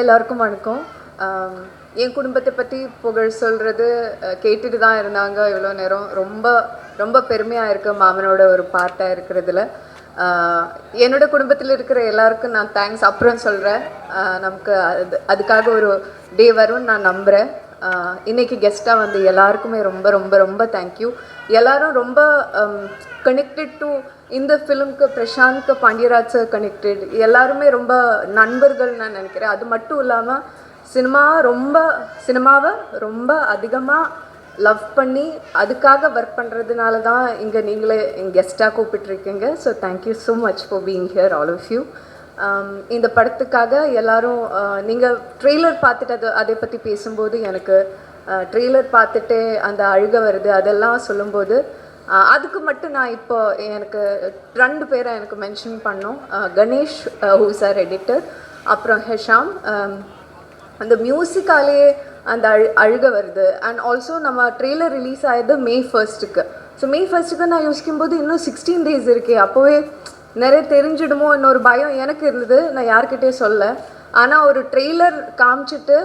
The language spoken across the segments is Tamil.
எல்லாருக்கும் வணக்கம். என் குடும்பத்தை பற்றி புகழ் சொல்கிறது கேட்டுட்டு தான் இருந்தாங்க இவ்வளோ நேரம். ரொம்ப ரொம்ப பெருமையாக இருக்குது மாமனோட ஒரு பார்ட்டாக இருக்கிறதுல. என்னோட குடும்பத்தில் இருக்கிற எல்லாருக்கும் நான் தேங்க்ஸ் அப்புறம் சொல்கிறேன் நமக்கு அது அதுக்காக ஒரு டே வரும்னு நான் நம்புகிறேன் இன்றைக்கி இன்னைக்கு கெஸ்ட்டாக வந்து எல்லாருக்குமே ரொம்ப ரொம்ப ரொம்ப தேங்க்யூ எல்லாரும் ரொம்ப கனெக்டட் டு இந்த ஃபிலிம்க்கு பிரசாந்த்க்கு பாண்டியராஜ் சார் கனெக்டட் எல்லாருமே ரொம்ப நண்பர்கள் நான் நினைக்கிறேன். அது மட்டும் இல்லாமல் சினிமா ரொம்ப சினிமாவை ரொம்ப அதிகமாக லவ் பண்ணி அதுக்காக ஒர்க் பண்ணுறதுனால தான் இங்கே நீங்களே என் கெஸ்ட்டாக கூப்பிட்டுருக்கீங்க. So thank you so much for being here all of you இந்த படத்துக்காக எல்லாரும் uh, நீங்கள் ட்ரெய்லர் பார்த்துட்டு அது அதை பற்றி பேசும்போது எனக்கு uh, ட்ரெய்லர் பார்த்துட்டு அந்த அழுக வருது. அதெல்லாம் சொல்லும்போது அதுக்கு மட்டும் நான் இப்போ எனக்கு ரெண்டு பேரை எனக்கு மென்ஷன் பண்ணோம். கணேஷ் ஹூஸ் ஆர் எடிட்டர் அப்புறம் ஹெஷாம். அந்த மியூசிக்காலேயே அந்த அழு அழுக வருது. அண்ட் ஆல்சோ நம்ம ட்ரெய்லர் ரிலீஸ் ஆயது மே ஃபர்ஸ்ட்டுக்கு ஸோ மே ஃபர்ஸ்ட்டுக்கு நான் யோசிக்கும்போது இன்னும் சிக்ஸ்டீன் டேஸ் இருக்கே. அப்போவே நிறைய தெரிஞ்சிடுமோ இன்னொரு பயம் எனக்கு இருந்தது. நான் யார்கிட்டயும் சொல்ல. ஆனால் ஒரு ட்ரெய்லர் காமிச்சிட்டு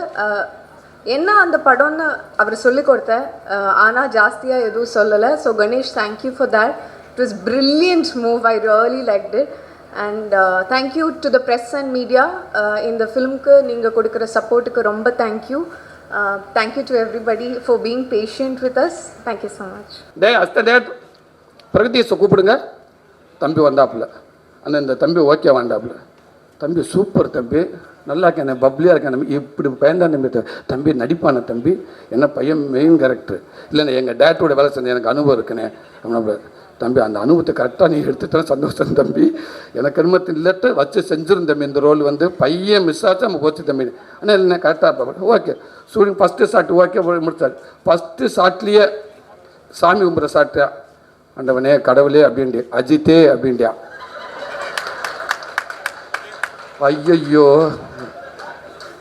என்ன அந்த படம்னு அவர் சொல்லி கொடுத்தேன் ஆனால் ஜாஸ்தியாக எதுவும் சொல்லலை. So Ganesh thank you for that it was brilliant move I really like it and thank you to the press and media இந்த ஃபிலிம்க்கு நீங்கள் கொடுக்குற சப்போர்ட்டுக்கு ரொம்ப thank you thank you to everybody for being patient with us thank you so much டே அஸ்த டே பிரகதீஷை கூப்பிடுங்க. தம்பி வந்தாப்புல. அண்ணன் இந்த தம்பி ஓகே வேண்டாப்புல தம்பி சூப்பர் தம்பி. நல்லா இருக்கேன் பப்ளியாக இருக்கேன். தம்பி இப்படி பயந்தான் தம்பி தம்பி நடிப்பான தம்பி. என்ன பையன் மெயின் கேரக்டர் இல்லைண்ணே எங்கள் டேட்டோட வேலை செஞ்ச எனக்கு அனுபவம் இருக்குண்ணே. அப்படின்னா தம்பி அந்த அனுபவத்தை கரெக்டாக நீ எடுத்துட்டேன் சந்தோஷம் தம்பி. எனக்கு அனுமதி இல்லட்ட வச்சு செஞ்சிருந்த தம்பி இந்த ரோல் வந்து பையன் மிஸ் ஆச்சு நம்ம போச்சு தம்பி. ஆனால் இல்லைண்ணே கரெக்டாக okay student first shot okay முடிச்சாரு. First ஷாட்லேயே சாமி கும்பிட்ற ஷாட்டா ஆண்டவனே கடவுளே அப்படின்ட்டு அஜித்தே அப்படின்ட்டியா ஐயையோ.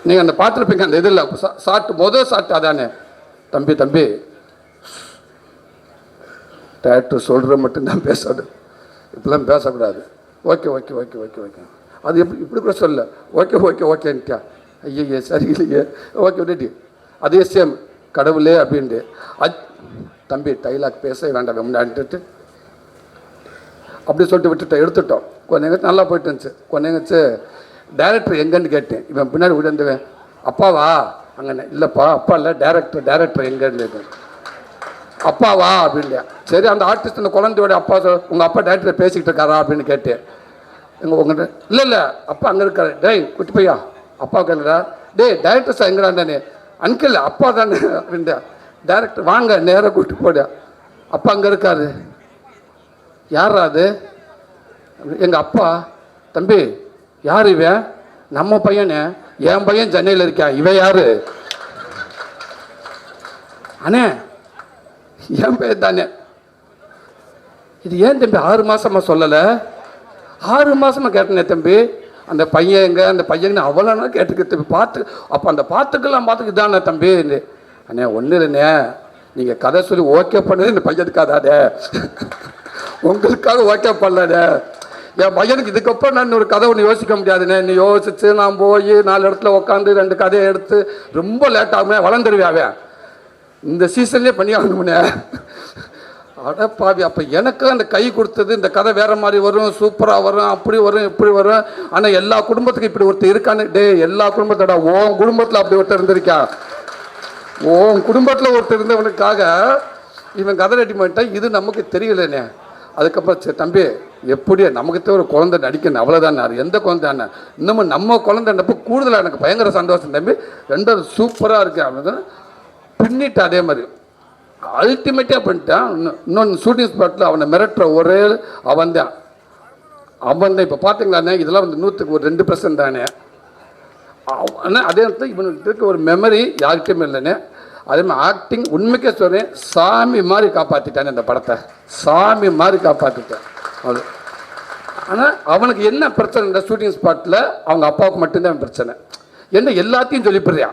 நீங்கள் அந்த பார்த்துருப்பீங்க அந்த இதில் சாட்டு மொதல் சாட்டு அதானே. தம்பி தம்பி. டேரக்டர் சொல்கிற மட்டும்தான் பேசணும் இப்படிலாம் பேசக்கூடாது. Okay okay okay okay okay. அது எப்படி இப்படி கூட சொல்ல ஓகே ஓகே ஓகேன்ட்டியா ஐயய்யே சரியில்லையே. ஓகே ரெடி அதே சேம் கடவுளே அப்படின்ட்டு. அத் தம்பி டைலாக் பேச வேண்டாம். முன்னாடிட்டு அப்படி சொல்லிட்டு விட்டுட்டோம். எடுத்துட்டோம். கொஞ்ச நல்லா போயிட்டு இருந்துச்சு. கொஞ்சம் டேரக்டர் எங்கன்னு கேட்டேன். இவன் பின்னாடி விழுந்துவேன் அப்பாவா? அங்கே இல்லைப்பா அப்பா இல்லை டேரக்டர் டேரக்டர் எங்கன்னு அப்பாவா? அப்படின்னு சரி அந்த ஆர்டிஸ்ட் அந்த குழந்தையோட அப்பா உங்கள் அப்பா டேரக்டர் பேசிக்கிட்டு இருக்காரா? அப்படின்னு கேட்டேன். எங்கள் உங்கள்கிட்ட இல்லை இல்லை அப்பா அங்கே இருக்காரு. டேய் குட்டி பையா அப்பா கேளுடா டேய் டேரக்டர் சார் எங்கடா தானே அன்கிள் அப்பா தானே? அப்படின்டா டேரக்டர் வாங்க நேராக கூப்பிட்டு போட. அப்பா அங்கே இருக்காரு. யாரா அது? எங்கள் அப்பா தம்பி யார் இவன் நம்ம பையனே. என் பையன் சென்னையில் இருக்கான் இவன் யாரு? அண்ணே என் பேர் தானே. இது ஏன் தம்பி ஆறு மாசமா சொல்லலை? ஆறு மாசமா கேட்டனே தம்பி. அந்த பையன் எங்க? அந்த பையன் அவ்வளோ நாள் கேட்டுக்க தம்பி. பார்த்து அப்போ அந்த பார்த்துக்கெல்லாம் பார்த்துக்கு தானே தம்பி? அண்ணே ஒன்றும் இல்லைண்ணே. நீங்கள் கதை சொல்லி ஓகே பண்ணது இந்த பையனுக்காதாடே உங்களுக்காக ஓகே பண்ணலடே என் பையனுக்கு இதுக்கப்புறம் நான் ஒரு கதை ஒன்று யோசிக்க முடியாதுண்ணே நீ யோசிச்சு நான் போய் நாலு இடத்துல உட்காந்து ரெண்டு கதையை எடுத்து ரொம்ப லேட் ஆகுமே வளர்ந்துருவியாவே இந்த சீசன்லேயே பண்ணி ஆகணும்னே. அட பாவி அப்போ எனக்கு அந்த கை கொடுத்தது இந்த கதை வேற மாதிரி வரும் சூப்பராக வரும் அப்படி வரும் இப்படி வரும். ஆனால் எல்லா குடும்பத்துக்கும் இப்படி ஒருத்தர் இருக்கான்னு டே எல்லா குடும்பத்தோட உன் குடும்பத்தில் அப்படி ஒருத்தர் இருந்திருக்கா? உன் குடும்பத்தில் ஒருத்தர் இருந்தவனுக்காக இவன் கதை ரெடி பண்ணிட்டான் இது நமக்கு தெரியலண்ணே அதுக்கப்புறம் சரி தம்பி எப்படி நமக்கு ஒரு குழந்தை நடிக்கணும் அவ்வளோதான் எந்த குழந்தை அண்ணன் இன்னமும் நம்ம குழந்தைன்றப்போ கூடுதலாக எனக்கு பயங்கர சந்தோஷம் தம்பி. ரெண்டும் சூப்பராக இருக்குது அப்படின்னு பின்னிட்டு அதே மாதிரி. அல்டிமேட்டாக பண்ணிட்டான். இன்னும் இன்னொன்று ஷூட்டிங் ஸ்பாட்டில் அவனை மிரட்டுற ஒரே அவன் தான். அவன் தான். இப்போ பார்த்தீங்களாண்ணே இதெல்லாம் வந்து நூற்றுக்கு ஒரு ரெண்டு பர்சன்ட் தானே. ஆனால் அதே நேரத்தில் இவனுக்கு இருக்க ஒரு மெமரி யார்கிட்டையுமே இல்லைண்ணே. அதே மாதிரி ஆக்டிங் உண்மைக்கே சொல்கிறேன் சாமி மாதிரி காப்பாற்றிட்டானே இந்த படத்தை. சாமி மாதிரி காப்பாற்றிட்டேன் அது. ஆனால் அவனுக்கு என்ன பிரச்சனை இந்த ஷூட்டிங் ஸ்பாட்டில் அவங்க அப்பாவுக்கு மட்டும்தான் பிரச்சனை. என்ன எல்லாத்தையும் சொல்லிப்படுறியா?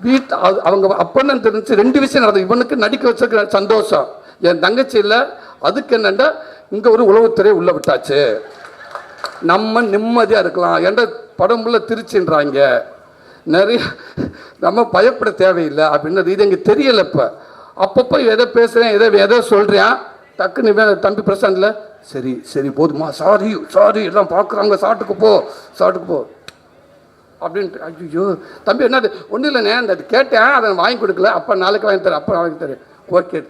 வீட்டு அது- அவங்க அப்பன்னு தெரிஞ்சு ரெண்டு விஷயம் நடந்தது. இவனுக்கு நடிக்க வச்சிருக்கிற சந்தோஷம். என் தங்கச்சியில் அதுக்கு என்னென்னா இங்கே ஒரு உளவுத்துறை உள்ளே விட்டாச்சு. நம்ம நிம்மதியாக இருக்கலாம். என்ற படம் உள்ள திருச்சின்றாங்க. நிறைய நம்ம பயப்பட தேவையில்லை. அப்படின்னு இது எனக்கு தெரியலை இப்போ. அப்பப்போ எதை பேசுகிறேன் எதை எதை சொல்கிறேன் டக்குன்னு தம்பி பிரசாந்தில் சரி சரி போதுமா சாரி சாரி எல்லாம் பார்க்குறாங்க சாட்டுக்கு போ சாட்டுக்கு போ. அப்படின்ட்டு ஐயோ தம்பி என்னது ஒன்றும் இல்லைண்ணே அந்த கேட்டேன் அதை வாங்கி கொடுக்கல அப்போ நாளைக்கு வாங்கி தரேன் அப்போ வாங்கி தரேன். ஓகே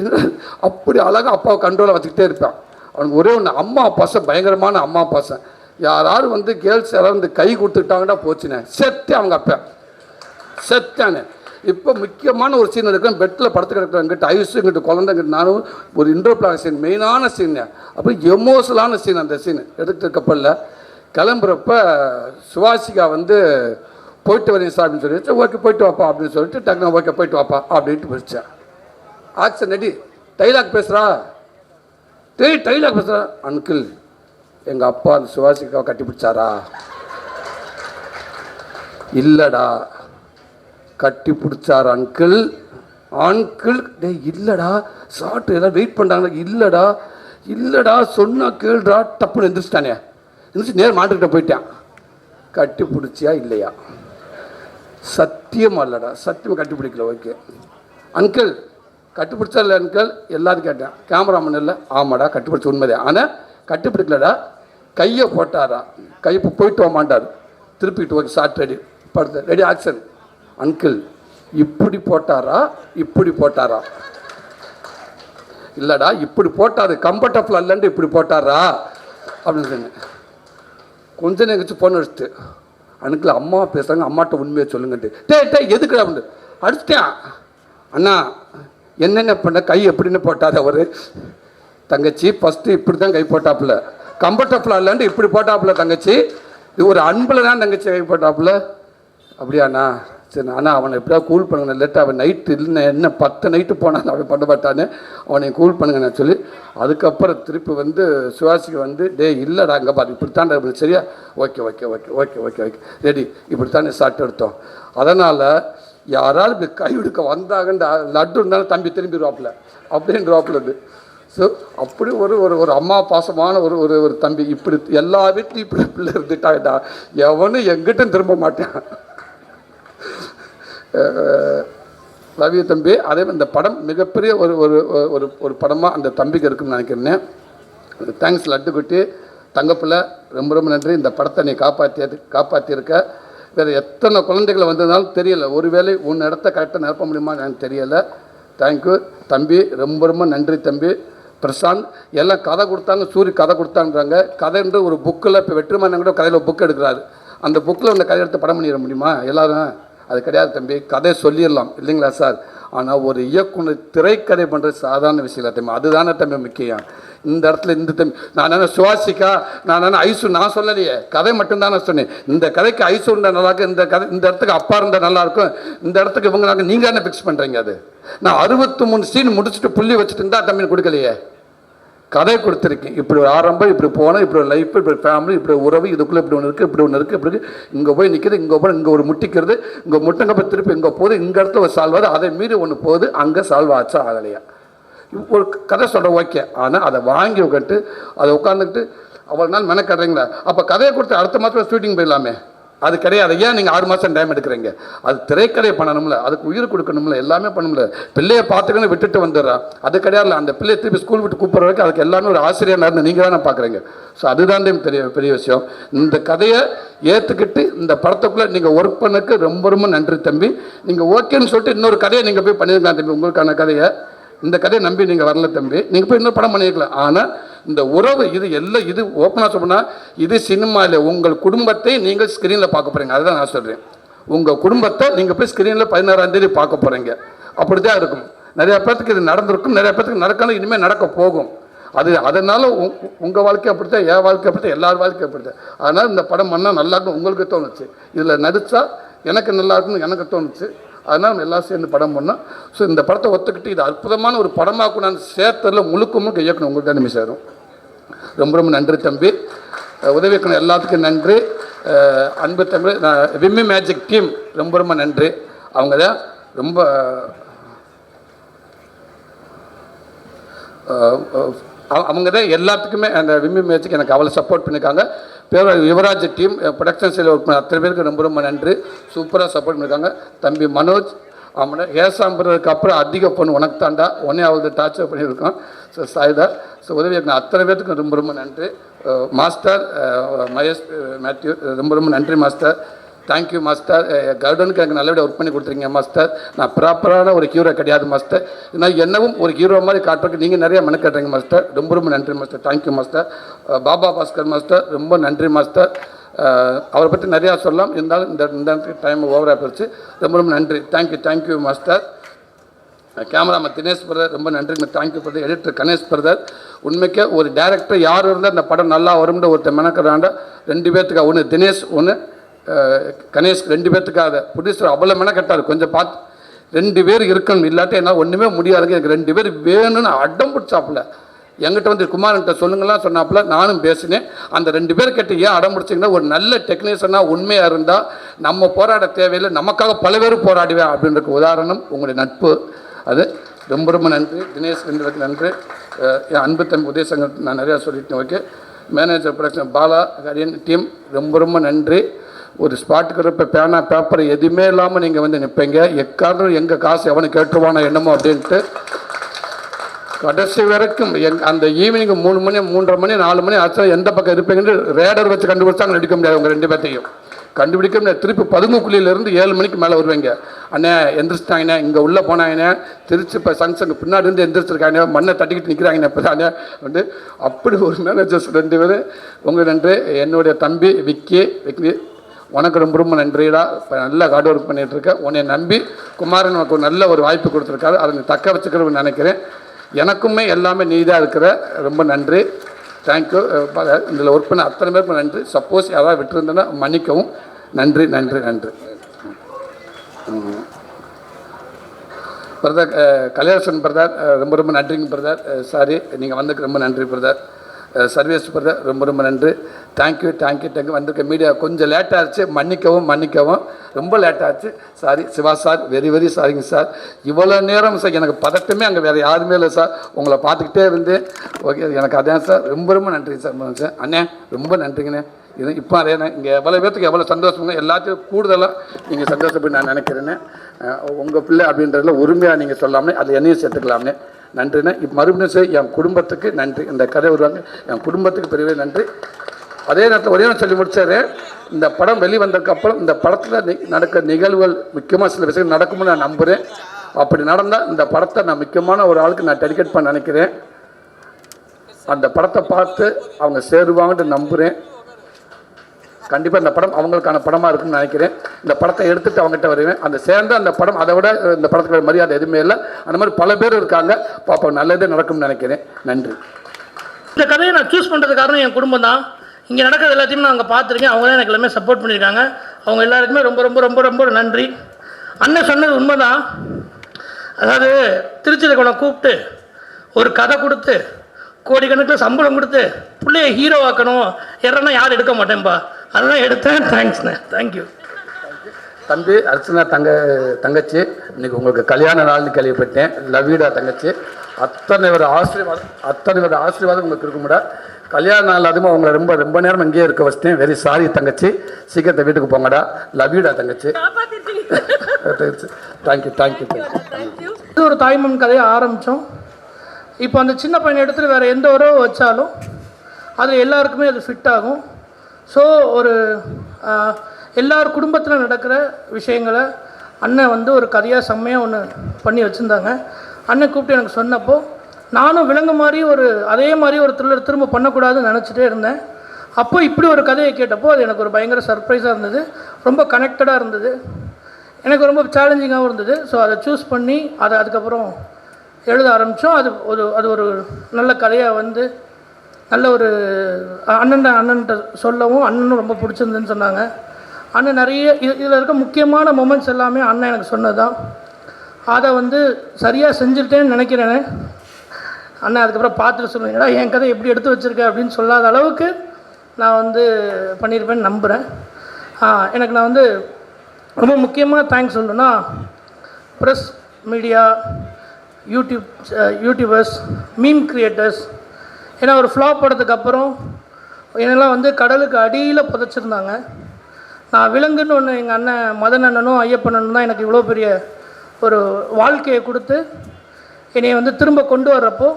என்ன அப்படி அழகாக அப்பாவை கண்ட்ரோலாக வச்சுக்கிட்டே இருப்பான். அவனுக்கு ஒரே ஒன்று அம்மா பாசம் பயங்கரமான அம்மா பாசம் யாராவது வந்து கேர்ள்ஸ் யாராவது வந்து கை கொடுத்துட்டாங்கன்னா போச்சுண்ணே. செத்து அவங்க அப்பா. செத்தானே இப்போ முக்கியமான ஒரு சீன் இருக்கு பெட்டில் படுத்து கிடக்குறங்கிட்ட ஐஸு இங்கிட்ட குழந்தைங்கிட்ட நானும் ஒரு இன்ட்ரோப்ளாக் சீன் மெயினான சீன் அப்படி எமோஷனலான சீன் அந்த சீன் எடுத்த கப்பலில் கிளம்புறப்ப சுவாசிகா வந்து போயிட்டு வரேன் சார் அப்படின்னு சொல்லி ஓகே போயிட்டு வாப்பா அப்படின்னு சொல்லிட்டு டக்குனு ஓகே போயிட்டு வாப்பா அப்படின்ட்டு போயிடுச்சேன் ஆக்சன் நடி டைலாக் பேசுகிறா டேய் டைலாக் பேசுகிறா அங்கிள் எங்கள் அப்பா அந்த சுவாசிக்காவை கட்டி பிடிச்சாரா இல்லைடா. கட்டி பிடிச்சார் அங்கிள் அங்கிள் டேய் இல்லைடா சாப்பிட்டு எல்லாம் வெயிட் பண்ணுறாங்களா இல்லைடா இல்லைடா சொன்னால் கேள்றா டப்புன்னு எந்திரிச்சிட்டானே. எந்திரிச்சு நேர் மாட்டுக்கிட்ட போயிட்டான். கட்டி பிடிச்சியா இல்லையா? சத்தியமாக இல்லைடா சத்தியமாக கட்டி பிடிக்கல ஓகே. அங்கிள் கட்டி பிடிச்சா இல்லை அங்கிள் எல்லாரும் கேட்டேன். கேமராமேன் இல்லை? ஆமாடா கட்டி பிடிச்ச உண்மைதே ஆனால் கட்டி பிடிக்கலடா கையை போட்டாரா? கை இப்போ போயிட்டு வாமாண்டார் திருப்பிட்டு ஓகே சாட் ரெடி படுத்து ரெடி ஆக்ஷன் அங்கிள் இப்படி போட்டாரா? இப்படி போட்டாரா? இல்லைடா இப்படி போட்டாரு கம்ஃபர்டபுள் இல்லைன்ட்டு இப்படி போட்டாரா? அப்படின்னு சொன்னேன். கொஞ்ச நேரம் போன அடிச்சுட்டு அன்னைக்கு அம்மா பேசுகிறாங்க அம்மாட்ட உண்மையை சொல்லுங்கன்ட்டு. டே டே எதுக்குடா அப்படின்னு அடிச்சிட்டேன். அண்ணா என்னென்ன பண்ண? கை எப்படின்னு போட்டார் அவர். தங்கச்சி ஃபஸ்ட்டு இப்படி தான் கை போட்டாப்புல. கம்ஃபர்டபுளாக இல்லாண்டு இப்படி போட்டாப்புல தங்கச்சி. இது ஒரு அன்பில் தான் தங்கச்சி கை போட்டாப்புல. அப்படியாண்ணா? சரி ஆனால் அவனை எப்படியா கூல் பண்ணுங்க லேட்டாக அவன் நைட்டு இல்லை என்ன பத்து நைட்டு போனான் அவன் பண்ண மாட்டானே. அவனை கூல் பண்ணுங்க நான் சொல்லி. அதுக்கப்புறம் திருப்பி வந்து சுவாசிக்கு வந்து டேய் இல்லைடா அங்கே பாரு. இப்படித்தாண்டா சரியா? Okay okay okay okay okay okay ready இப்படித்தானே சாப்பிட்டு எடுத்தோம். அதனால் யாராவது இப்படி கை எடுக்க வந்தாங்கன்னு லட்டு இருந்தாலும் தம்பி திரும்பிடுவாப்புல. அப்படின்றாப்புல இது ஸோ அப்படி ஒரு ஒரு ஒரு அம்மா பாசமான ஒரு ஒரு ஒரு தம்பி. இப்படி எல்லா வீட்லையும் இப்படி பிள்ளை இருந்துட்டாடா எவனும் எங்கிட்டும் திரும்ப மாட்டான். ரவி தம்பி. அதே மாதிரி இந்த படம் மிகப்பெரிய ஒரு ஒரு ஒரு ஒரு படமாக அந்த தம்பிக்கு இருக்குன்னு நினைக்கிறேன். தேங்க்ஸ் லட்டுக்குட்டி தங்கப்பில் ரொம்ப ரொம்ப நன்றி. இந்த படத்தை நீ காப்பாற்றி காப்பாற்றியிருக்க வேறு எத்தனை குழந்தைகளை வந்ததுனாலும் தெரியல. ஒருவேளை உன் இடத்த கரெக்டாக நிரப்ப முடியுமா எனக்கு தெரியலை. தேங்க்யூ தம்பி ரொம்ப ரொம்ப நன்றி தம்பி. பிரசாந்த் எல்லாம் கதை கொடுத்தாங்க சூரி கதை கொடுத்தாங்கறாங்க கதைன்ற ஒரு புக்கில் இப்போ வெற்றிமாறன் கூட கதையில் புக் எடுக்கிறாரு. அந்த புக்கில் அந்த கதை எடுத்து படம் பண்ணிட முடியுமா? எல்லாரும் அது கிடையாது தம்பி. கதை சொல்லிடலாம். இல்லைங்களா சார்? ஆனால் ஒரு இயக்குனர் திரைக்கதை பண்ணுறது சாதாரண விஷயம் இல்லை தம்பி. அதுதானே தம்பி முக்கியம். இந்த இடத்துல இந்த தம்பி நான் என்ன சுவாசிக்கா? நான் என்ன ஐசு நான் சொல்லலையே. கதை மட்டும்தான் நான் சொன்னேன். இந்த கதைக்கு ஐசு இருந்தால் நல்லா இருக்கும் இந்த கதை இந்த இடத்துக்கு அப்பா இருந்தால் நல்லாயிருக்கும் இந்த இடத்துக்கு இவங்க நாங்கள் நீங்கள் தானே ஃபிக்ஸ் பண்ணுறீங்க அது? நான் அறுபத்தி மூணு சீன் முடிச்சுட்டு புள்ளி வச்சுட்டு இருந்தால் தம்பி கொடுக்கலையே. கதை கொடுத்துருக்கேன். இப்படி ஒரு ஆரம்பம் இப்படி போனால் இப்படி ஒரு லைஃப் இப்படி ஃபேமிலி இப்படி உறவு இதுக்குள்ளே இப்படி ஒன்று இருக்குது இப்படி ஒன்று இருக்குது இப்படி இருக்குது இங்கே போய் நிற்கிது இங்கே போய் இங்கே ஒரு முட்டிக்கிறது இங்கே முட்டங்க போய் திருப்பி இங்கே போகுது இங்கே இடத்துல ஒரு சால்வ் ஆகுது அதை மீறி ஒன்று போகுது அங்கே சால்வ் ஆச்சா ஆகலையா? ஒரு கதை சொல்கிற ஓகே. ஆனால் அதை வாங்கி உட்காந்து அதை உட்காந்துக்கிட்டு அவ்வளோ நாள் மெனக்கடுறீங்களா? அப்போ கதையை கொடுத்து அடுத்த மாதம் ஷூட்டிங் போயிடலாமே. அது கிடையாது. ஏன் நீங்கள் ஆறு மாதம் டைம் எடுக்கிறீங்க? அது திரைக்கடை பண்ணணும்ல. அதுக்கு உயிர் கொடுக்கணும்ல. எல்லாமே பண்ணணும்ல. பிள்ளையை பார்த்துக்கணும் விட்டுட்டு வந்துடுறான் அது கிடையாது அந்த பிள்ளையை திருப்பி ஸ்கூல் விட்டு கூப்பிட்ற வரைக்கும் அதுக்கு எல்லாமே ஒரு ஆசிரியர் இருந்து நீங்கள் தானே பார்க்குறீங்க. ஸோ அதுதான் தான் பெரிய பெரிய விஷயம். இந்த கதையை ஏற்றுக்கிட்டு இந்த படத்துக்குள்ளே நீங்கள் ஒர்க் பண்ணக்கு ரொம்ப ரொம்ப நன்றி தம்பி. நீங்கள் ஓகேன்னு சொல்லிட்டு இன்னொரு கதையை நீங்கள் போய் பண்ணியிருக்கலாம் தம்பி. உங்களுக்கான கதையை. இந்த கதையை நம்பி நீங்கள் வரல தம்பி. நீங்கள் போய் இன்னொரு படம் பண்ணியிருக்கலாம் ஆனால் இந்த உறவு இது எல்லாம் இது ஓப்பனாக சொன்னால் இது சினிமாவில் உங்கள் குடும்பத்தை நீங்கள் ஸ்க்ரீனில் பார்க்க போகிறீங்க அதுதான் நான் சொல்கிறேன் உங்கள் குடும்பத்தை நீங்கள் போய் ஸ்க்ரீனில் பதினாறாம் தேதி பார்க்க போகிறீங்க அப்படி தான் இருக்கும். நிறையா பேர்த்துக்கு இது நடந்திருக்கும். நிறையா பேர்த்துக்கு நடக்கணும். இனிமேல் நடக்க போகும். அது அதனால் உங்கள் வாழ்க்கை அப்படித்தான் என் வாழ்க்கை அப்படித்தான் எல்லார் வாழ்க்கை அப்படித்தான். அதனால் இந்த படம் பண்ணால் நல்லா இருக்கும் உங்களுக்கு தோணுச்சு. இதில் நடித்தா எனக்கு நல்லா இருக்கும்னு எனக்கு தோணுச்சு. அதனால் நம்ம எல்லாம் சேர்ந்து படம் பண்ணோம். ஸோ இந்த படத்தை ஒத்துக்கிட்டு இது அற்புதமான ஒரு படமாக கூட நான் சேர்த்ததில் முழுக்க முழுக்க இயக்கணும் உங்களுக்கு தான் நிமிஷம் சேரும். ரொம்ப ரொம்ப நன்றி தம்பி. உதவி இயக்கணும் எல்லாத்துக்கும் நன்றி. அன்பு தம்பி நான் விம்மி மேஜிக் டீம் ரொம்ப ரொம்ப நன்றி. அவங்க தான் ரொம்ப அவங்க தான் எல்லாத்துக்குமே அந்த விம்மி மேட்சுக்கு எனக்கு அவ்வளோ சப்போர்ட் பண்ணியிருக்காங்க. பேர் யுவராஜ் டீம் ப்ரொடக்ஷன் சைடில் ஒர்க் பண்ண அத்தனை பேருக்கு ரொம்ப ரொம்ப நன்றி. சூப்பராக சப்போர்ட் பண்ணியிருக்காங்க தம்பி மனோஜ் அவனை ஏசாம்புறதுக்கு அப்புறம் அதிக பொண்ணு உனக்கு தாண்டா. உடனே அவர் டார்ச்சர் பண்ணியிருக்கான் ஸோ சாயுதா ஸோ உதவி இருக்கணும் அத்தனை பேர்த்துக்கும் ரொம்ப ரொம்ப நன்றி. மாஸ்டர் மகேஷ் மேத்யூ ரொம்ப ரொம்ப நன்றி மாஸ்டர் தேங்க்யூ மாஸ்டர் கார்டனுக்கு எனக்கு நல்லபடியாக ஒர்க் பண்ணி கொடுத்துருங்க மாஸ்டர் நான் ப்ராப்பரான ஒரு ஹீரோ கிடையாது மாஸ்டர் நான் என்னவும் ஒரு ஹீரோ மாதிரி காட்டுறதுக்கு நீங்கள் நிறைய மெனக்கட்டுறீங்க மாஸ்டர் ரொம்ப ரொம்ப நன்றி master thank you master Baba Bhaskar master ரொம்ப நன்றி மாஸ்டர் eh, அவரை பற்றி நிறையா சொல்லலாம். இருந்தாலும் இந்த இந்த டைம் ஓவராக போச்சு. ரொம்ப ரொம்ப நன்றி. Thank you thank you master cameraman Dinesh brother ரொம்ப நன்றி. Thank you brother editor Ganesh brother உண்மைக்கே ஒரு டேரக்டர் யார் இருந்தால் இந்த படம் நல்லா வரும்னு ஒருத்தர் மெனக்கிறாண்ட ரெண்டு பேர்த்துக்கு ஒன்று தினேஷ் ஒன்று கணேஷ் ரெண்டு பேர்த்துக்காக. ப்ரொடியூசர் அவ்வளோ மெனக்கட்டார் கொஞ்சம் பார்த்து ரெண்டு பேர் இருக்கணும் இல்லாட்டி என்னால் ஒன்றுமே முடியாதுங்க. எனக்கு ரெண்டு பேர் வேணும்னு அடம் பிடிச்சாப்புல. எங்கிட்ட வந்து குமார்கிட்ட சொல்லுங்கள்லாம் சொன்னாப்புல. நானும் பேசினேன். அந்த ரெண்டு பேர் கிட்ட ஏன் அடம் பிடிச்சிங்கன்னா ஒரு நல்ல டெக்னீஷியனாக உண்மையாக இருந்தால் நம்ம போராட தேவையில்லை. நமக்காக பல பேர் போராடுவேன் அப்படின்றக்கு உதாரணம் உங்களுடைய நட்பு. அது ரொம்ப ரொம்ப நன்றி. தினேஷ் ரெண்டு பேருக்கு நன்றி என் அன்பு தம்பி உதயசங்கர் நான் நிறையா சொல்லிட்டேன். Okay. Manager production Bala Hariyan team ரொம்ப ரொம்ப நன்றி. ஒரு ஸ்பாட்டுக்கு இருப்ப பேனா பேப்பர் எதுவுமே இல்லாமல் நீங்கள் வந்து நிற்பீங்க எக்காரணம் எங்கள் காசு எவனை கேட்டுருவானோ என்னமோ அப்படின்ட்டு கடைசி வரைக்கும் எங் அந்த ஈவினிங் மூணு மணி மூன்றரை மணி நாலு மணி ஆச்சு எந்த பக்கம் இருப்பீங்கன்னு ரேடர் வச்சு கண்டுபிடிச்சாங்க நடிக்க முடியாது உங்கள் ரெண்டு பேர்த்தையும். கண்டுபிடிக்க முடியாது. திருப்பி பதுமூக்குள்ளியிலேருந்து ஏழு மணிக்கு மேலே வருவீங்க. அண்ணே எந்திரிச்சிட்டாங்கண்ணே இங்கே உள்ளே போனாங்கண்ணே திருச்சி இப்போ சங்ஷனுக்கு பின்னாடி இருந்து எந்திரிச்சிருக்காங்க மண்ணை தட்டிக்கிட்டு நிற்கிறாங்கண்ணே இப்போ தானே வந்து அப்படி ஒரு மேனேஜர்ஸ் ரெண்டு பேர். உங்கள் நன்றி. என்னுடைய தம்பி விக்கி விக்கி உனக்கு ரொம்ப ரொம்ப நன்றிடா. இப்போ நல்லா ஹார்ட் ஒர்க் பண்ணிகிட்ருக்க உன்னை நம்பி குமாரன் உனக்கு ஒரு நல்ல ஒரு வாய்ப்பு கொடுத்துருக்காரு. அதை நீ தக்க வச்சுக்கிறவன் நினைக்கிறேன். எனக்குமே எல்லாமே நீ தான் இருக்கிற. ரொம்ப நன்றி. தேங்க்யூ இதில் ஒர்க் பண்ண அத்தனை பேருக்கும் நன்றி. சப்போஸ் யாராவது விட்டுருந்தேன்னா மன்னிக்கவும். நன்றி நன்றி நன்றி. பிரதர் கல்யாணன் பிரதர் ரொம்ப ரொம்ப நன்றிங்க பிரதர் சாரி நீங்கள் வந்ததுக்கு ரொம்ப நன்றி பிரதர் சர்வீஸ் ரொம்ப ரொம்ப நன்றி. Thank you thank you thank you வந்திருக்க மீடியா கொஞ்சம் லேட் ஆச்சு. மன்னிக்கவும் மன்னிக்கவும். ரொம்ப லேட் ஆச்சு. Sorry Siva sir very very சாரிங்க சார் இவ்வளோ நேரம் சார் எனக்கு பதட்டமே அங்கே வேறு யாருமே இல்லை சார் உங்களை பார்த்துக்கிட்டே இருந்தேன். ஓகே எனக்கு அதான் சார் ரொம்ப ரொம்ப நன்றி சார் சார் அண்ணே ரொம்ப நன்றிங்கண்ணே. இது இப்போ அதேண்ணே இங்கே எவ்வளோ பேர்த்துக்கு எவ்வளோ சந்தோஷமுங்க எல்லாத்தையும் கூடுதலாக நீங்கள் சந்தோஷப்பட்டு நான் நினைக்கிறேன்னே உங்கள் பிள்ளை அப்படின்றதுல உரிமையாக நீங்கள் சொல்லாமே அது என்னையும் சேர்த்துக்கலாம்னே. நன்றினா இப்போ மறுபடியும் சார் என் குடும்பத்துக்கு நன்றி. இந்த கதை வருவாங்க. என் குடும்பத்துக்கு பெரியவே நன்றி. அதே நேரத்தில் ஒரே நான் சொல்லி முடித்தார் இந்த படம் வெளிவந்ததுக்கு அப்புறம் இந்த படத்தில் நி- நடக்கிற நிகழ்வுகள் முக்கியமாக சில விஷயங்கள் நடக்கும்னு நான் நம்புகிறேன் அப்படி நடந்தால் இந்த படத்தை நான் முக்கியமான ஒரு ஆளுக்கு நான் டெடிகேட் பண்ண நினைக்கிறேன். அந்த படத்தை பார்த்து அவங்க சேருவாங்கன்ட்டு நம்புகிறேன் கண்டிப்பாக இந்த படம் அவங்களுக்கான படமாக இருக்கும்னு நினைக்கிறேன். இந்த படத்தை எடுத்துட்டு அவங்ககிட்ட வருவேன். அந்த சேர்ந்த அந்த படம் அதை விட இந்த படத்துக்கு மரியாதை எதுவுமே இல்லை. அந்த மாதிரி பல பேர் இருக்காங்க. பாப்போம் நல்லதே நடக்கும்னு நினைக்கிறேன். நன்றி. இந்த கதையை நான் சூஸ் பண்ணுறது காரணம் என் குடும்பம் தான். இங்கே நடக்கிறது எல்லாத்தையும் நான் அங்கே பார்த்துருக்கேன். அவங்க தான் எனக்கு எல்லாமே சப்போர்ட் பண்ணியிருக்காங்க. அவங்க எல்லாருக்குமே ரொம்ப ரொம்ப ரொம்ப ரொம்ப நன்றி. அண்ணன் சொன்னது உண்மைதான். அதாவது திருச்சியில் கொண்டு கூப்பிட்டு ஒரு கதை கொடுத்து கோடிக்கணக்கில் சம்பளம் கொடுத்து பிள்ளைய ஹீரோ ஆக்கணும். எறனா யாரும் எடுக்க மாட்டேன்பா. அதெல்லாம் எடுத்தேன். தேங்க்ஸ்ண்ணே தேங்க்யூ தம்பி அர்ச்சனா தங்க தங்கச்சி. இன்னைக்கு உங்களுக்கு கல்யாண நாள்னு கேள்விப்பட்டேன். லவீடா தங்கச்சி. அத்தனை ஒரு ஆசீர்வாதம் அத்தனை ஒரு ஆசீர்வாதம் உங்களுக்கு இருக்கும்டா கல்யாண நாள் அதுவும் உங்களை ரொம்ப ரொம்ப நேரம் இங்கேயே இருக்க வச்சிட்டேன். வெரி சாரி தங்கச்சி. சீக்கிரத்தை வீட்டுக்கு போங்கடா லவீடா தங்கச்சி. தேங்க்யூ தேங்க்யூ தேங்க்யூ இது ஒரு தாய்மன் கதையை ஆரம்பித்தோம். இப்போ அந்த சின்ன பையனை எடுத்துகிட்டு வேறு எந்த உறவு வச்சாலும் அது எல்லாருக்குமே அது ஃபிட் ஆகும். ஸோ ஒரு எல்லார் குடும்பத்தில் நடக்கிற விஷயங்களை அண்ணன் வந்து ஒரு கதையாக செம்மையாக ஒன்று பண்ணி வச்சுருந்தாங்க. அண்ணன் கூப்பிட்டு எனக்கு சொன்னப்போ நானும் விலங்கு மாதிரி ஒரு அதே மாதிரி ஒரு த்ரில்லர் திரும்ப பண்ணக்கூடாதுன்னு நினச்சிட்டே இருந்தேன். அப்போ இப்படி ஒரு கதையை கேட்டப்போ அது எனக்கு ஒரு பயங்கர சர்ப்ரைஸாக இருந்தது. ரொம்ப கனெக்டடாக இருந்தது. எனக்கு ரொம்ப சேலஞ்சிங்காகவும் இருந்தது. ஸோ அதை சூஸ் பண்ணி அதை அதுக்கப்புறம் எழுத ஆரம்பித்தோம் அது ஒரு அது ஒரு நல்ல கதையாக வந்து நல்ல ஒரு அண்ணன் அண்ணன்ட்ட சொல்லவும் அண்ணனும் ரொம்ப பிடிச்சிருந்துன்னு சொன்னாங்க. அண்ணன் நிறைய இது இதில் இருக்க முக்கியமான மொமெண்ட்ஸ் எல்லாமே அண்ணன் எனக்கு சொன்னது தான் அதை வந்து சரியாக செஞ்சுட்டேன்னு நினைக்கிறேனே. அண்ணன் அதுக்கப்புறம் பார்த்துட்டு சொல்லுவேன் என் கதை எப்படி எடுத்து வச்சுருக்க? அப்படின்னு சொல்லாத அளவுக்கு நான் வந்து பண்ணியிருப்பேன்னு நம்புகிறேன் எனக்கு நான் வந்து ரொம்ப முக்கியமாக தேங்க்ஸ் சொல்லணும்னா press media YouTube YouTubers meme creators ஏன்னா ஒரு ஃப்ளாப் படத்துக்கு அப்புறம் என்னெல்லாம் வந்து கடலுக்கு அடியில் புதைச்சிருந்தாங்க. நான் விலங்குன்னு ஒன்று எங்கள் அண்ணன் மதன் அண்ணனும் ஐயப்பன் அண்ணனும் தான் எனக்கு இவ்வளோ பெரிய ஒரு வாழ்க்கையை கொடுத்து என்னை வந்து திரும்ப கொண்டு வர்றப்போ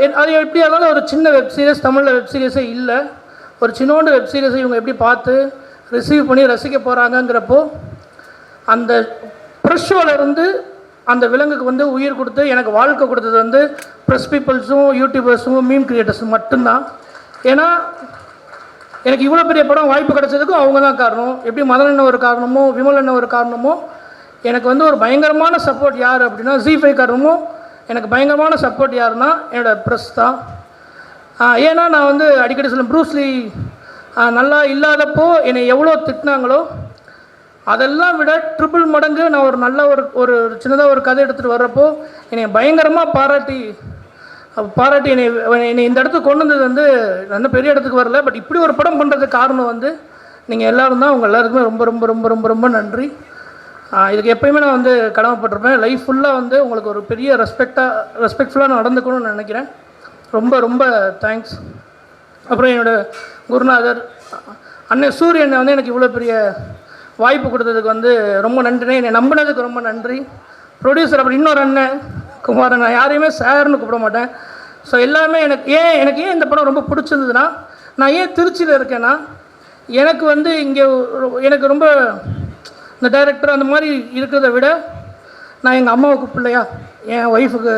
என்- அது எப்படி இருந்தாலும் ஒரு சின்ன வெப் சீரிஸ் தமிழில் வெப் சீரிஸே இல்லை. ஒரு சின்னோண்டு வெப் சீரிஸை இவங்க எப்படி பார்த்து ரிசீவ் பண்ணி ரசிக்க போகிறாங்கங்கிறப்போ அந்த ப்ரெஷ்ஷோலேருந்து அந்த விலங்குக்கு வந்து உயிர் கொடுத்து எனக்கு வாழ்க்கை கொடுத்தது வந்து ப்ரெஸ் பீப்புள்ஸும் யூடியூபர்ஸும் மீம் கிரியேட்டர்ஸும் மட்டும்தான். ஏன்னா எனக்கு இவ்வளோ பெரிய படம் வாய்ப்பு கிடைச்சதுக்கும் அவங்க தான் காரணம். எப்படி மதன் என்ன ஒரு காரணமோ விமல் என்ன ஒரு காரணமோ எனக்கு வந்து ஒரு பயங்கரமான சப்போர்ட் யார் அப்படின்னா ஜி ஃபை காரணமும் எனக்கு பயங்கரமான சப்போர்ட் யாருன்னா என்னோடய ப்ரெஸ் தான். ஏன்னா நான் வந்து அடிக்கடி சொல்லுவேன் ப்ரூஸ்லி நல்லா இல்லாதப்போ என்னை எவ்வளோ திட்டினாங்களோ அதெல்லாம் விட ட்ரிபிள் மடங்கு நான் ஒரு நல்ல ஒரு ஒரு சின்னதாக ஒரு கதை எடுத்துகிட்டு வர்றப்போ என்னை பயங்கரமாக பாராட்டி பாராட்டி என்னை என்னை இந்த இடத்துக்கு கொண்டு வந்தது வந்து நல்ல பெரிய இடத்துக்கு வரல பட் இப்படி ஒரு படம் பண்ணுறதுக்கு காரணம் வந்து நீங்கள் எல்லோரும் தான் உங்கள் எல்லாருக்குமே ரொம்ப ரொம்ப ரொம்ப ரொம்ப ரொம்ப நன்றி. இதுக்கு எப்பயுமே நான் வந்து கடமைப்பட்டிருப்பேன். லைஃப் ஃபுல்லாக வந்து உங்களுக்கு ஒரு பெரிய ரெஸ்பெக்டாக ரெஸ்பெக்ட்ஃபுல்லாக நடந்துக்கணும்னு நினைக்கிறேன். ரொம்ப ரொம்ப தேங்க்ஸ் அப்புறம் என்னோட குருநாதர் அண்ணன் சூரியனை வந்து எனக்கு இவ்வளோ பெரிய வாய்ப்பு கொடுத்ததுக்கு வந்து ரொம்ப நன்றி என்னை நம்பினதுக்கு ரொம்ப நன்றி. ப்ரொடியூசர் அப்புறம் இன்னொரு அண்ணன் குமாரன் நான் யாரையுமே சார்னு கூப்பிட மாட்டேன். ஸோ எல்லாமே எனக்கு ஏன் எனக்கு ஏன் இந்த படம் ரொம்ப பிடிச்சிருந்ததுன்னா நான் ஏன் திருச்சியில் இருக்கேன்னா எனக்கு வந்து இங்கே எனக்கு ரொம்ப இந்த டைரக்டர் அந்த மாதிரி இருக்கிறத விட நான் எங்கள் அம்மாவுக்கு பிள்ளையா என் ஒய்ஃபுக்கு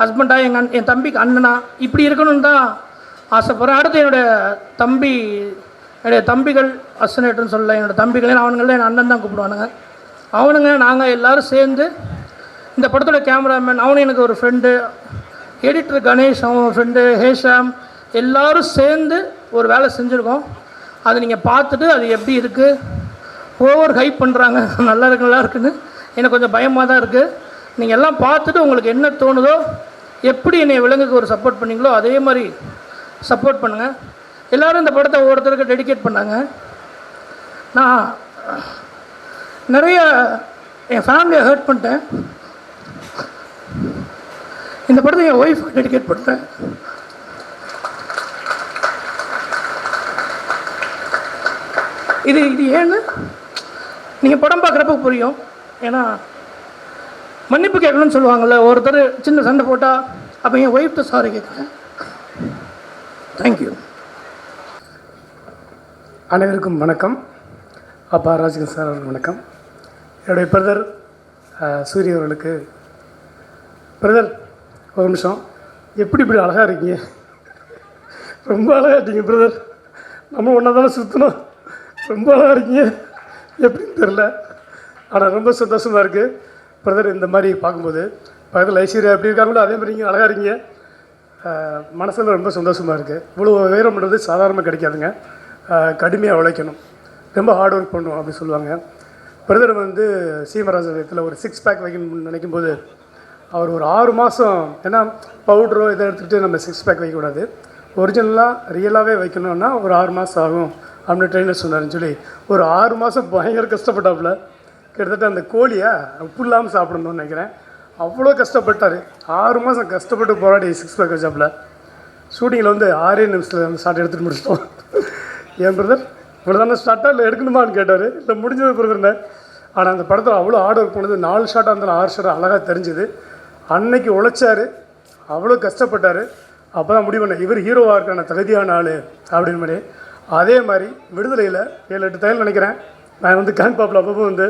ஹஸ்பண்டாக எங்கள் அண் என் தம்பிக்கு அண்ணனா இப்படி இருக்கணும்னு தான் ஆசைப்பட்றேன். அடுத்து என்னோடய தம்பி என்னுடைய தம்பிகள் அசனேட்டர்னு சொல்ல என்னோடய தம்பிகளே அவனுங்களே என் அண்ணன் தான் கூப்பிடுவானுங்க. அவனுங்க நாங்கள் எல்லோரும் சேர்ந்து இந்த படத்தோட கேமராமேன் அவனும் எனக்கு ஒரு ஃப்ரெண்டு எடிட்டர் கணேஷ் அவன் ஃப்ரெண்டு ஹேஷாம் எல்லாரும் சேர்ந்து ஒரு வேலை செஞ்சுருக்கோம். அது நீங்கள் பார்த்துட்டு அது எப்படி இருக்குது ஓவர் ஹைப் பண்ணுறாங்க நல்லா இருக்கு நல்லா இருக்குன்னு எனக்கு கொஞ்சம் பயமாக தான் இருக்குது நீங்கள் எல்லாம் பார்த்துட்டு உங்களுக்கு என்ன தோணுதோ எப்படி என்னை விலங்குக்கு ஒரு சப்போர்ட் பண்ணீங்களோ அதே மாதிரி சப்போர்ட் பண்ணுங்கள் எல்லோரும் இந்த படத்தை ஒவ்வொருத்தருக்கு டெடிகேட் பண்ணாங்க. நான் நிறைய என் ஃபேமிலியை ஹர்ட் பண்ணிட்டேன். இந்த படத்தை என் ஒய்ஃப் டெடிகேட் பண்ணுறேன் இது இது ஏன்னு? நீங்கள் படம் பார்க்குறப்ப புரியும். ஏன்னா மன்னிப்பு கேட்கணும்னு சொல்லுவாங்கள்ல ஒருத்தர் சின்ன சண்டை போட்டால் அப்போ என் ஒய்ஃப்ட்ட சாரி கேட்குறேன் தேங்க்யூ அனைவருக்கும் வணக்கம். அப்பா ராஜகன் சார் அவர்களுக்கு வணக்கம். என்னுடைய பிரதர் சூரிய அவர்களுக்கு பிரதர் ஒரு நிமிஷம். எப்படி இப்படி அழகாக இருக்கீங்க? ரொம்ப அழகாக இருக்கீங்க பிரதர். நம்ம ஒன்றா தானே சுற்றணும் ரொம்ப அழகாக இருக்கீங்க. எப்படின்னு தெரில ஆனால் ரொம்ப சந்தோஷமாக இருக்குது பிரதர் இந்த மாதிரி பார்க்கும்போது பக்கத்தில் ஐஸ்வர்யா எப்படி இருக்காங்களோ அதே மாதிரி நீங்கள் அழகாக இருக்கீங்க. மனசில் ரொம்ப சந்தோஷமாக இருக்குது இவ்வளோ உயரம்ன்றது சாதாரணமாக கிடைக்காதுங்க. கடுமையாக உழைக்கணும். ரொம்ப ஹார்ட் ஒர்க் பண்ணணும் அப்படி சொல்லுவாங்க. பிரதர் வந்து சீமராஜத்தில் ஒரு சிக்ஸ் பேக் வைக்கணும்னு நினைக்கும் போது அவர் ஒரு ஆறு மாதம் ஏன்னா பவுட்ரோ இதை எடுத்துகிட்டு நம்ம சிக்ஸ் பேக் வைக்கக்கூடாது. ஒரிஜினலாக ரியலாகவே வைக்கணும்னா ஒரு ஆறு மாதம் ஆகும் அப்படின்னு ட்ரெயினர் சொன்னார்னு சொல்லி ஒரு ஆறு மாதம் பயங்கர கஷ்டப்பட்டாப்புல. கிட்டத்தட்ட அந்த கோழியை உப்பு இல்லாமல் சாப்பிடணும்னு நினைக்கிறேன். அவ்வளோ கஷ்டப்பட்டார். ஆறு மாதம் கஷ்டப்பட்டு போராடி சிக்ஸ் பேக் வச்சாப்புல. ஷூட்டிங்கில் வந்து ஆறே நிமிஷத்தில் சாட்டை எடுத்துகிட்டு முடிச்சிட்டோம். என் பிரதர்? இவ்வளோ தானே ஸ்டார்ட்டாக இல்லை எடுக்கணுமான்னு கேட்டார். இல்லை முடிஞ்சது பிரதர்னே ஆனால் அந்த படத்தில் அவ்வளோ ஆர்டர் ஒர்க் நாலு ஷாட்டாக இருந்தாலும் ஆறு ஷார்ட் அழகாக தெரிஞ்சுது. அன்னைக்கு உழைச்சாரு. அவ்வளோ கஷ்டப்பட்டார். அப்போ தான் முடிவு பண்ணேன் இவர் ஹீரோவாக இருக்கான தகுதியான ஆள் அப்படின்னு மாதிரி. அதே மாதிரி விடுதலையில் ஏழு எட்டு தையல் நினைக்கிறேன். நான் வந்து கான்பாப்பில் அப்பப்போ வந்து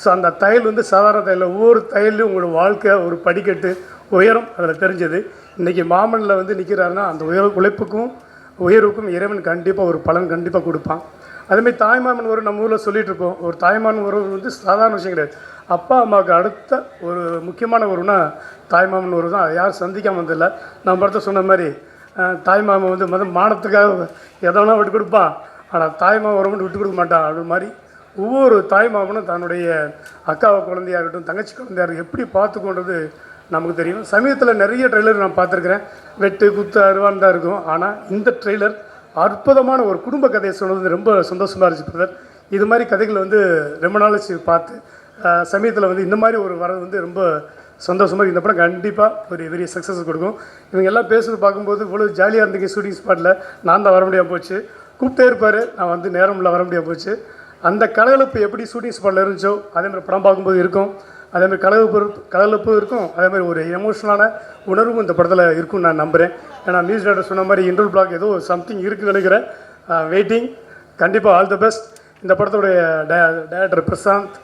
ஸோ அந்த தையல் வந்து சாதாரண தையல் ஒவ்வொரு தையல்லையும் உங்களோட வாழ்க்கை ஒரு படிக்கட்டு உயரம் அதில் தெரிஞ்சது. இன்றைக்கி மாமனில் வந்து நிற்கிறாருன்னா அந்த உயர உழைப்புக்கும் உயர்வுக்கும் இறைவன் கண்டிப்பாக ஒரு பலன் கண்டிப்பாக கொடுப்பான். அதேமாதிரி தாய்மாமன் உறவு நம்ம ஊரில் சொல்லிட்டு இருப்போம். ஒரு தாய்மாமன் உறவு வந்து சாதாரண விஷயம் கிடையாது. அப்பா அம்மாவுக்கு அடுத்த ஒரு முக்கியமான உறவுனா தாய்மாமன் உறவு தான். அதை யாரும் சந்திக்காமல் வந்ததில்லை. நம்ம படத்தை சொன்ன மாதிரி தாய்மாமன் வந்து மத மானத்துக்காக எதனா விட்டு கொடுப்பான். ஆனால் தாய்மாமன் உறவு விட்டு கொடுக்க மாட்டான். அது மாதிரி ஒவ்வொரு தாய்மாமனும் தன்னுடைய அக்காவை குழந்தையாக இருக்கட்டும் தங்கச்சி குழந்தையாக இருக்கட்டும் எப்படி பார்த்துக்கொண்டது நமக்கு தெரியும். சமீபத்தில் நிறைய ட்ரெய்லர் நான் பார்த்துருக்குறேன். வெட்டு குத்து அருவான் தான் இருக்கும். ஆனால் இந்த ட்ரெய்லர் அற்புதமான ஒரு குடும்ப கதையை சொன்னது ரொம்ப சந்தோஷமாக இருந்துச்சு பிரதர். இது மாதிரி கதைகள் வந்து ரொம்ப நாளைச்சு பார்த்து சமயத்தில் வந்து இந்த மாதிரி ஒரு வரது வந்து ரொம்ப சந்தோஷமாக இந்த படம் கண்டிப்பாக ஒரு பெரிய சக்ஸஸ் கொடுக்கும். இவங்க எல்லாம் பேசுறது பார்க்கும்போது இவ்வளோ ஜாலியாக இருந்தீங்க ஷூட்டிங் ஸ்பாட்டில் நான் தான் வர முடியாமல் போச்சு. கூப்பிட்டே இருப்பார். நான் வந்து நேரமில் வர முடியாமல் போச்சு. அந்த கலகலப்பு எப்படி ஷூட்டிங் ஸ்பாட்டில் இருந்துச்சோ அதே மாதிரி படம் பார்க்கும்போது இருக்கும். அதே மாதிரி கலகலப்பு இருக்கும். அதே மாதிரி ஒரு எமோஷனலான உணர்வும் இந்த படத்தில் இருக்கும்னு நான் நம்புகிறேன் ஏன்னா மியூசிக் டேரக்டர் சொன்ன மாதிரி இன்டர் பிளாக் ஏதோ சம்திங் இருக்குன்னு நினைக்கிறேன். வெயிட்டிங் கண்டிப்பாக ஆல் தி பெஸ்ட் இந்த படத்துடைய டேரக்டர் பிரசாந்த்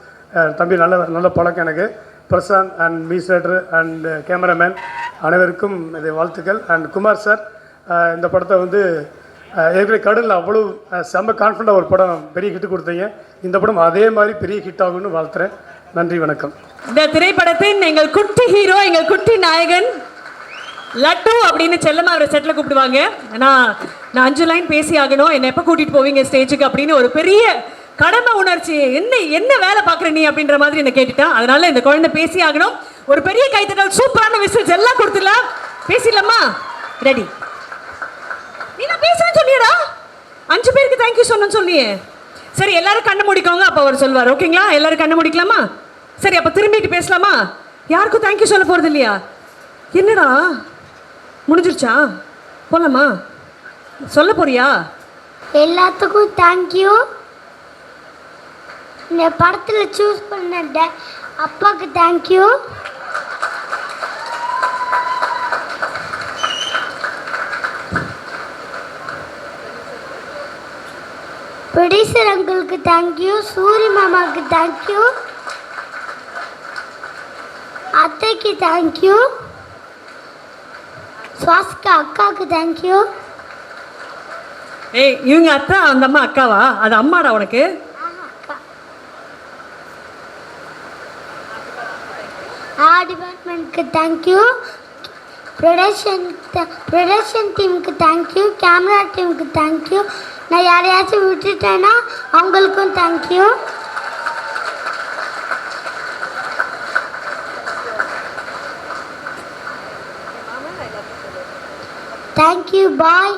தம்பி நல்ல நல்ல பழக்கம் எனக்கு. Prashanth and music director and cameraman அனைவருக்கும் இது வாழ்த்துக்கள். அண்ட் குமார் சார் இந்த படத்தை வந்து ஏற்கனவே கடலில் அவ்வளோ செம்ம கான்ஃபிடண்டாக ஒரு படம் பெரிய ஹிட் கொடுத்தீங்க. இந்த படம் அதே மாதிரி பெரிய ஹிட் ஆகும்னு வாழ்த்துறேன். நன்றி வணக்கம். இந்த திரைப்படத்தின் எங்கள் குட்டி ஹீரோ எங்கள் குட்டி நாயகன் லட்டு அப்படின்னு செல்லமா அவரை செட்டில் கூப்பிடுவாங்க. நான் நான் அஞ்சு லைன் பேசி ஆகணும். என்னை எப்போ கூட்டிகிட்டு போவீங்க ஸ்டேஜுக்கு அப்படின்னு ஒரு பெரிய கடமை உணர்ச்சி. என்ன என்ன வேலை பார்க்குற நீ அப்படின்ற மாதிரி என்ன கேட்டுட்டான் அதனால இந்த குழந்தை பேசி ஆகணும். ஒரு பெரிய கைத்தட்டல் சூப்பரான விசில்ஸ் எல்லாம் கொடுத்துடலாம். பேசிடலாமா? ரெடி நீ நான் பேசுறேன்னு சொன்னியடா அஞ்சு பேருக்கு தேங்க்யூ சொன்னேன்னு சொன்னியே. சரி எல்லாரும் கண்ணு முடிக்கோங்க. அப்போ அவர் சொல்வார். ஓகேங்களா? எல்லாரும் கண்ணு முடிக்கலாமா? சரி அப்போ திரும்பிட்டு பேசலாமா? யாருக்கும் தேங்க்யூ சொல்ல போகிறது இல்லையா? என்னடா? முடிஞ்சிருச்சா? போகலாமா சொல்ல போறியா? எல்லாத்துக்கும் தேங்க்யூ இந்த படத்தில் சூஸ் பண்ண அப்பாவுக்கு தேங்க்யூ ப்ரொடியூசர் அங்கிளுக்கு தேங்க்யூ சூரி மாமாவுக்கு தேங்க்யூ அத்தைக்கு தேங்க்யூ சுவாசிகா அக்காவுக்கு தேங்க்யூ ஏய் இவங்க அத்தா அந்த அம்மா அக்காவா? அது அம்மாடா உனக்கு? ஆ டிபார்ட்மெண்ட்க்கு தேங்க்யூ ப்ரொடக்ஷன் ப்ரொடக்ஷன் டீமுக்கு தேங்க்யூ கேமரா டீமுக்கு தேங்க்யூ நான் யாரையாச்சும் விட்டுட்டேன்னா அவங்களுக்கும் தேங்க்யூ தேங்க்யூ பாய்